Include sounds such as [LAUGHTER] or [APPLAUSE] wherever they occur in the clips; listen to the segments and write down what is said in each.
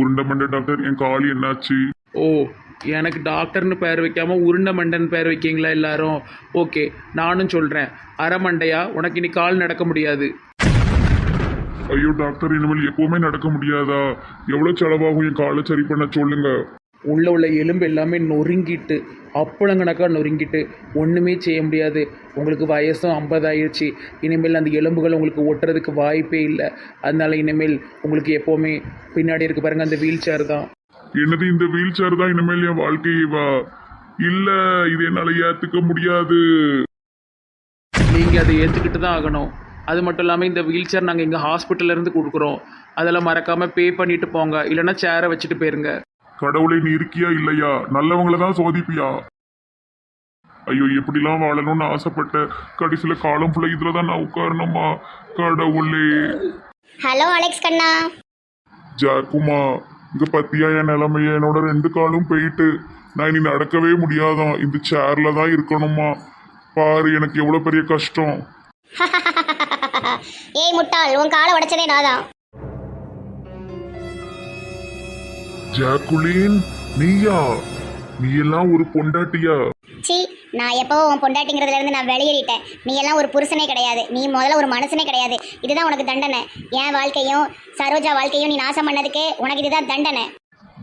உருண்டமண்ட doctor என் கால் என்னாச்சு? ஓ எனக்கு டாக்டர்னு பேர் வைக்காம உருண்டை மண்டன் பேர் வைக்கீங்களா எல்லாரும்? ஓகே நானும் சொல்கிறேன் அரைமண்டையா உனக்கு இனி கால் நடக்க முடியாது. ஐயோ டாக்டர் இனிமேல் எப்பவுமே நடக்க முடியாதா? எவ்வளவு செலவாகும் என் காலை சரி பண்ண சொல்லுங்க. உள்ள உள்ள எலும்பு எல்லாமே நொறுங்கிட்டு அப்பளங்கணக்காக நொறுங்கிட்டு ஒன்றுமே செய்ய முடியாது. உங்களுக்கு வயசும் ஐம்பதாயிருச்சு. இனிமேல் அந்த எலும்புகள் உங்களுக்கு ஒட்டுறதுக்கு வாய்ப்பே இல்லை. அதனால இனிமேல் உங்களுக்கு எப்போவுமே பின்னாடி இருக்கு பாருங்க அந்த வீல் சேர் தான். என்னது இந்த வீல் சேர் தான் இனிமேல் என் வாழ்க்கையை வா? இல்ல இது என்னால ஏத்துக்க முடியாது. நீங்கள் அதை ஏற்றுக்கிட்டு தான் ஆகணும். அது மட்டும் இல்லாமல் இந்த வீல் சேர் நாங்கள் எங்கள் ஹாஸ்பிட்டல்லேருந்து கொடுக்குறோம். அதெல்லாம் மறக்காமல் பே பண்ணிட்டு போங்க. இல்லைன்னா சேரை வச்சுட்டு போயிருங்க. கடவுளை நீ இருக்கியா இல்லையா? நல்லவங்கள தான் சோதிப்பியா? ஐயோ எப்படிலாம் வாழணும்னு ஆசைப்பட்ட கடைசியில காலம் ஃபுல்லா இதுல தான் நான் உட்காரணுமா? கடவுளே. ஹலோ அலெக்ஸ் கண்ணா. ஜாக்குமா இங்க பத்தியா? என் நிலைமைய என்னோட ரெண்டு காலும் போயிட்டு. நான் இனி நடக்கவே முடியாதான் இந்த சேர்ல தான் இருக்கணுமா? பாரு எனக்கு எவ்வளவு பெரிய கஷ்டம். [LAUGHS] ஏய் முட்டாள் உன் காலை உடைச்சதே நாதான் ஜாக்குலின் நீயா? நீ எல்லாம் ஒரு பொண்டாட்டியா? சி நான் எப்போ உன் பொண்டாட்டிங்கிறதுல இருந்து நான் வெளியேறிட்டேன். நீ எல்லாம் ஒரு புருஷனே கிடையாது. நீ முதல்ல ஒரு மனுஷனே கிடையாது. இதுதான் உனக்கு தண்டனை. என் வாழ்க்கையும் சரோஜா வாழ்க்கையும் நீ நாசம் பண்ணதுக்கு உனக்கு இதுதான் தண்டனை.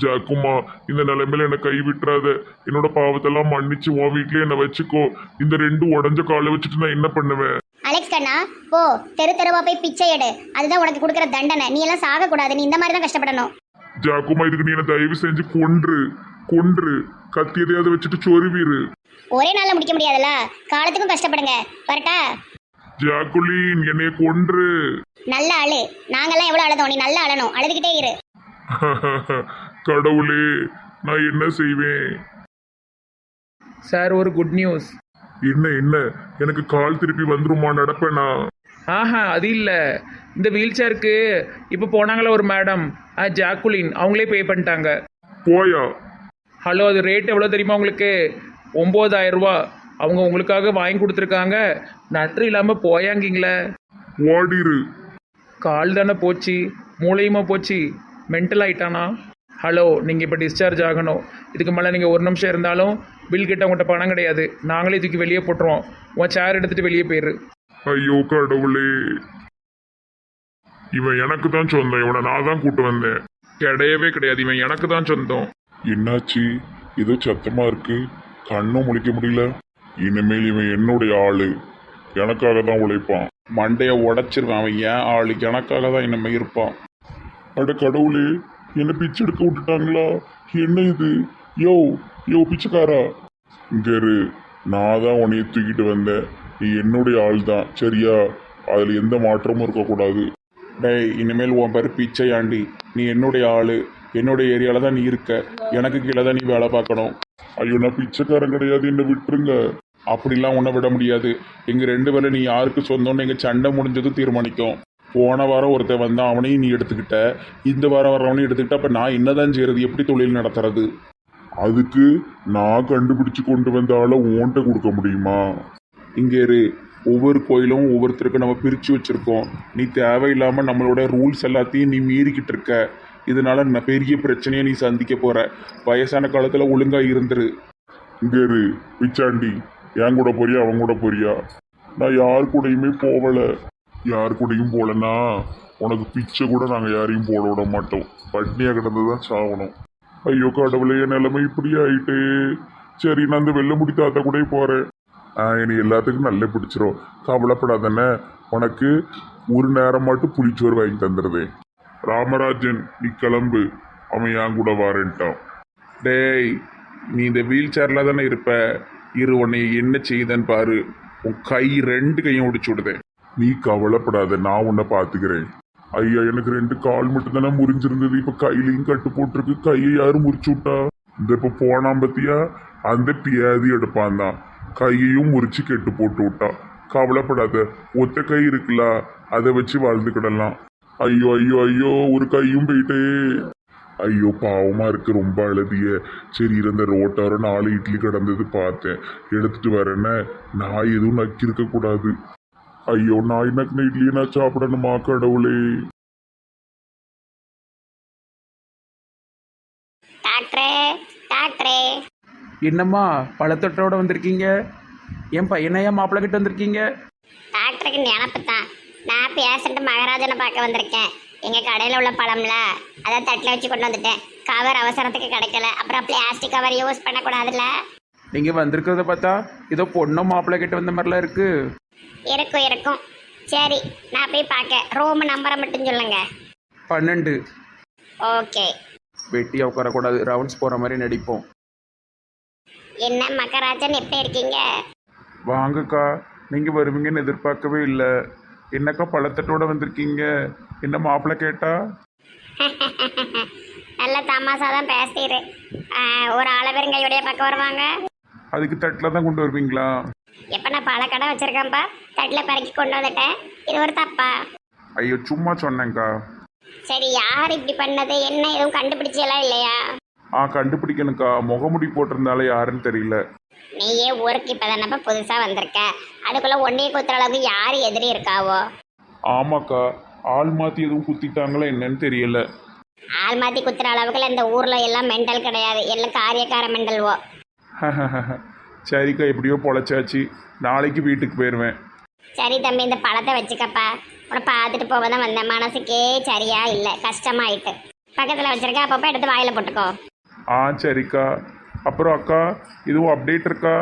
ஜாக்குமா இந்த நிலைமையில என்னை கை விட்டுறாத. என்னோட பாவத்தெல்லாம் மன்னிச்சு உன் வீட்லயே என்னை வச்சுக்கோ. இந்த ரெண்டு உடஞ்ச காலை வச்சுட்டு நான் என்ன பண்ணுவேன்? அலெக்ஸ் கண்ணா போ தெரு தெருவா போய் பிச்சை எடு. அதுதான் உனக்கு கொடுக்குற தண்டனை. நீ எல்லாம் சாகக்கூடாது. நீ இந்த மாதிரி தான் கஷ்டப்படணும். ஜாக்குமா இதுக்கு நீ என்ன தயவு செஞ்சு கொன்று கொன்று கத்தி எதையாவது வச்சுட்டு சொருவீரு. ஒரே நாளில் முடிக்க முடியாதுல்ல? காலத்துக்கும் கஷ்டப்படுங்க. வரட்டா? ஜாக்குலின் என்னைய கொன்று. நல்ல அழு நாங்கெல்லாம் எவ்வளோ அழுதோம் நீ நல்லா அழணும் அழுதுகிட்டே இரு. [LAUGHS] கடவுளே நான் என்ன செய்வேன்? சார் ஒரு குட் நியூஸ் என்ன என்ன? எனக்கு கால் திருப்பி வந்துருமா நடப்பேனா? ஆஹா அது இல்லை. இந்த வீல் சேருக்கு இப்போ போனாங்களே ஒரு மேடம்? ஜாக்குலின். அவங்களே பே பண்ணிட்டாங்க. போயா? ஹலோ அது ரேட் எவ்வளோ தெரியுமா உங்களுக்கு? ஒம்பதாயிரம் ரூபா அவங்க உங்களுக்காக வாங்கி கொடுத்துருக்காங்க. நன்றி இல்லாமல் போயாங்கிங்களே. ஓடிரு. கால் தானே போச்சு. மூளையுமா போச்சு. மென்டல் ஆயிட்டானா? ஹலோ நீங்கள் இப்போ டிஸ்சார்ஜ் ஆகணும். இதுக்கு மேலே நீங்கள் ஒரு நிமிஷம் இருந்தாலும் பில் கிட்ட உங்கள்கிட்ட பணம் கிடையாது. நாங்களே தூக்கி வெளியே போட்டுருவோம். உன் சேர் எடுத்துகிட்டு வெளியே போயிரு. ஐயோ கடவுளே. இவன் எனக்கு தான் சொந்தம். இவனை நான் தான் கூட்டு வந்தேன். கிடையவே கிடையாது. இவன் எனக்கு தான் சொந்தம். என்னாச்சு? ஏதோ சத்தமா இருக்கு. கண்ணும் முழிக்க முடியல. இனிமேல் இவன் என்னுடைய ஆளு. எனக்காக தான் உழைப்பான். மண்டையை உடைச்சிருவான் அவன். ஏன் ஆளு எனக்காக தான் இனிமே இருப்பான். அட கடவுளே என்ன பிச்சை எடுக்க விட்டுட்டாங்களா? என்ன இது? யோ யோ பிச்சைக்காரா? இங்கரு நான் தான் உன்னைய தூக்கிட்டு வந்தேன். நீ என்னுடைய ஆள் தான். சரியா? அதில் எந்த மாற்றமும் இருக்கக்கூடாது. டேய் இனிமேல் உன் பேர் பிச்சையாண்டி நீ என்னுடைய ஆள். என்னுடைய ஏரியாவில் தான் நீ இருக்க. எனக்கு கீழே தான் நீ வேலை பார்க்கணும். ஐயோ நான் பிச்சைக்காரன் கிடையாது. என்னை விட்டுருங்க. அப்படிலாம் உன்னை விட முடியாது. எங்கள் ரெண்டு பேரும் நீ யாருக்கு சொந்தம்னு எங்கள் சண்டை முடிஞ்சது தீர்மானிக்கும். போன வாரம் ஒருத்தன் வந்தான். அவனையும் நீ எடுத்துக்கிட்ட. இந்த வாரம் வரவனையும் எடுத்துக்கிட்ட. அப்போ நான் என்னதான் செய்யறது எப்படி தொழில் நடத்துறது? அதுக்கு நான் கண்டுபிடிச்சு கொண்டு வந்த ஆளை ஓன்ட்ட கொடுக்க முடியுமா? இங்கே இரு. ஒவ்வொரு கோயிலும் ஒவ்வொருத்தருக்கும் நம்ம பிரித்து வச்சுருக்கோம். நீ தேவையில்லாமல் நம்மளோட ரூல்ஸ் எல்லாத்தையும் நீ மீறிக்கிட்டு இருக்க. இதனால் ந- பெரிய பிரச்சனையை நீ சந்திக்க போகிற வயசான காலத்தில் ஒழுங்காக இருந்துரு. இங்கே இரு பிச்சாண்டி. என் கூட போறியா அவன் கூட போறியா? நான் யார் கூடயுமே போகலை யார் கூடயும் போகலன்னா உனக்கு பிச்சை கூட நாங்கள் யாரையும் போட விட மாட்டோம். பட்னியாக கிடந்து தான் சாகணும். ஐயோ கடவுளே என் நிலைமை இப்படி ஆயிட்டு. சரி நான் அந்த வெள்ளை முடி தாத்தா கூட போகிறேன் இனி எல்லாத்துக்கும் நல்ல பிடிச்சிரும். கவலைப்படாதண்ணே உனக்கு ஒரு நேரம் மட்டும் புளிச்சோறு வாங்கி தந்துடுது ராமராஜன் நீ கிளம்பு. அவன் என் கூட வாரன்ட்டான். டேய் நீ இந்த வீல் சேரில் தானே இருப்ப? இரு உன்னை என்ன செய்யுதன்னு பாரு. உன் கை ரெண்டு கையும் ஒடிச்சு விடுதேன். நீ கவலைப்படாத நான் உன்னை பார்த்துக்கிறேன். ஐயா எனக்கு ரெண்டு கால் மட்டும் தானே முறிஞ்சிருந்தது. இப்போ கையிலையும் கட்டு போட்டிருக்கு. கையை யாரும் முறிச்சு விட்டா? இந்த இப்போ போனான் பத்தியா? அந்த பியாதி எடுப்பான் தான். கையையும் முறிச்சு கெட்டு போட்டு விட்டா. கவலைப்படாத ஒத்த கை இருக்குல்ல அதை வச்சு வாழ்ந்துக்கிடலாம் ஐயோ ஐயோ ஐயோ ஒரு கையும் போயிட்டே. ஐயோ பாவமா இருக்கு ரொம்ப அழுதிய. சரி இருந்த ரோட்டார நாலு இட்லி கிடந்தது பார்த்தேன். எடுத்துட்டு வரேன்னு நாய் எதுவும் நக்கியிருக்க கூடாது. ஐயோ நாய் நக்கின இட்லியை நான் சாப்பிடணுமா கடவுளே? என்னம்மா பழத்தொட்டோட வந்திருக்கீங்க? என் பையனையா மாப்பிள்ளை கிட்ட வந்திருக்கீங்க? டாக்டருக்கு நினப்பு தான் நான் பேஷண்ட் மகாராஜனை பார்க்க வந்திருக்கேன். எங்கள் கடையில் உள்ள பழம்ல அதை தட்டில் வச்சு கொண்டு வந்துட்டேன். கவர் அவசரத்துக்கு கிடைக்கல. அப்புறம் பிளாஸ்டிக் கவர் யூஸ் பண்ணக்கூடாதுல்ல? நீங்கள் வந்திருக்கிறத பார்த்தா ஏதோ பொண்ணும் மாப்பிள்ளை கிட்ட வந்த மாதிரிலாம் இருக்கு. இருக்கும் இருக்கும். சரி நான் போய் பார்க்க ரூம் நம்பரை மட்டும் சொல்லுங்க. பன்னெண்டு. ஓகே வெட்டியாக உட்காரக்கூடாது. ரவுண்ட்ஸ் போகிற மாதிரி நடிப்போம். என்ன மகராஜன் எப்படி இருக்கீங்க? வாங்கக்கா நீங்கள் வருவீங்கன்னு எதிர்பார்க்கவே இல்லை. என்னக்கா பழத்தட்டோட வந்திருக்கீங்க? என்ன மாப்பிள்ளை கேட்டா? [LAUGHS] நல்ல தமாசா தான் பேசுறீரு ஒரு அளவெருங்கையுடைய பக்கம் வருவாங்க. அதுக்கு தட்டில் தான் கொண்டு வருவீங்களா? எப்போ நான் பல கடை வச்சிருக்கேன்ப்பா தட்டில் பறக்கி கொண்டு வந்துட்டேன். இது ஒரு தப்பா? ஐயோ சும்மா சொன்னேங்க்கா சரி யார் இப்படி பண்ணது? என்ன எதுவும் கண்டுபிடிச்செல்லாம் இல்லையா? ஆ கண்டுபிடிக்கணுக்கா முகமுடி போட்டிருந்தாலே யாருன்னு தெரியல. நீயே ஊருக்கு இப்போ தானப்பா புதுசாக வந்திருக்க. அதுக்குள்ளே ஒன்றைய குத்துற அளவுக்கு யார் எதிரி இருக்காவோ? ஆமாக்கா. ஆள் மாற்றி எதுவும் குத்திட்டாங்களா என்னன்னு தெரியல. ஆள் மாற்றி குத்துற அளவுக்குலாம் இந்த ஊரில் எல்லாம் மெண்டல் கிடையாது. எல்லாம் காரியக்கார மெண்டல்வோ [LAUGHS] சரிக்கா எப்படியோ பொழைச்சாச்சு. நாளைக்கு வீட்டுக்கு போயிடுவேன் சரி தம்பி இந்த பழத்தை வச்சுக்கப்பா. உன்னை பார்த்துட்டு போக தான் வந்தேன். மனசுக்கே சரியா இல்லை. கஷ்டமாயிட்டு. பக்கத்தில் வச்சிருக்க. அப்பப்போ எடுத்து வாயில் போட்டுக்கோ. ஆ சரிக்கா. அப்புறம் அக்கா இதுவும் அப்டேட் இருக்கா?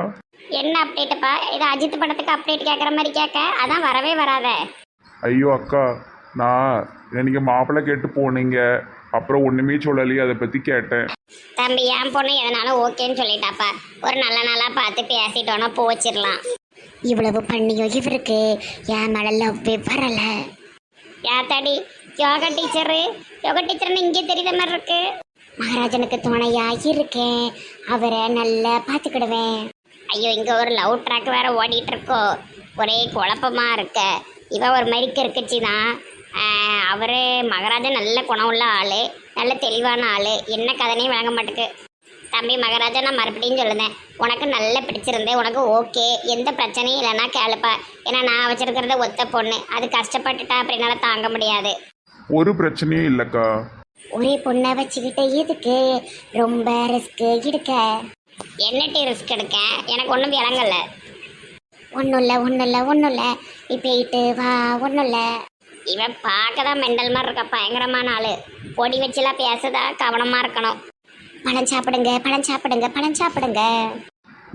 என்ன அப்டேட்டுப்பா இது அஜித் படத்துக்கு அப்டேட் கேட்குற மாதிரி கேட்க. அதான் வரவே வராத. ஐயோ அக்கா நான் நீங்கள் மாப்பிள்ளை கேட்டு போனீங்க? அப்புறம் ஒன்றுமே சொல்லலையே அதை பற்றி கேட்டேன். தம்பி என் பொண்ணு எதனாலும் ஓகேன்னு சொல்லிட்டாப்பா. ஒரு நல்ல நாளாக பார்த்து பேசிட்டோன்னா போச்சிடலாம். இவ்வளவு பண்ணியும் இவருக்கு? என் மேல லவ்வே வரல. யாத்தாடி யோகா டீச்சரு யோகா டீச்சர்னு இங்கே தெரியுற மாதிரி இருக்கு. மகாராஜனுக்கு துணையா இருக்கேன் அவரை நல்லா பார்த்துக்கிடுவேன். ஐயோ இங்கே ஒரு லவ் ட்ராக் வேற ஓடிட்டு இருக்கோ ஒரே குழப்பமா இருக்க. இவ ஒரு மாதிரி கிறுக்குச்சி தான் அவர் மகாராஜன் நல்ல குணம் உள்ள ஆள் நல்ல தெளிவான ஆள். என்ன கதனையும் வழங்க மாட்டேக்கு. தம்பி மகாராஜா நான் மறுபடியும் சொல்லுதேன். உனக்கு நல்லா பிடிச்சிருந்தேன் உனக்கு ஓகே. எந்த பிரச்சனையும் இல்லைன்னா கேளுப்பா. ஏன்னா நான் வச்சிருக்கிறத ஒத்த பொண்ணு. அது கஷ்டப்பட்டுட்டா அப்படின்னால தாங்க முடியாது. ஒரு பிரச்சனையும் இல்லைக்கா. ஒரே பொண்ணை வச்சுக்கிட்டு எதுக்கு? ரொம்ப ரிஸ்க் எடுக்க. என்னட்டி ரிஸ்க் எடுக்க? எனக்கு ஒன்றும் விளங்கல. ஒன்றும் இல்லை ஒன்றும் இல்லை ஒன்றும் இல்லை. நீ போயிட்டு வா ஒன்றும் இல்லை. இவன் பார்க்க தான் மெண்டல் மாதிரி இருக்கா? பயங்கரமான ஆள். பொடி வச்சுலாம் பேசதா கவனமாக இருக்கணும். பழம் சாப்பிடுங்க பழம் சாப்பிடுங்க பழம் சாப்பிடுங்க.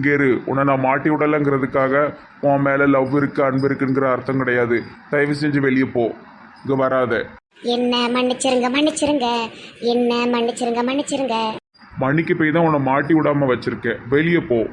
கேரு உன்னை நான் மாட்டி விடலைங்கிறதுக்காக உன் மேலே லவ் இருக்கு அன்பு இருக்குங்கிற அர்த்தம் கிடையாது. தயவு செஞ்சு வெளியே போ. இங்கே வராத. என்ன மன்னிச்சிருங்க மன்னிச்சிருங்க. என்ன மன்னிச்சிருங்க மன்னிச்சிருங்க. மணிக்கு போய் தான் உன்னை மாட்டி விடாம வச்சிருக்க வெளியே போ.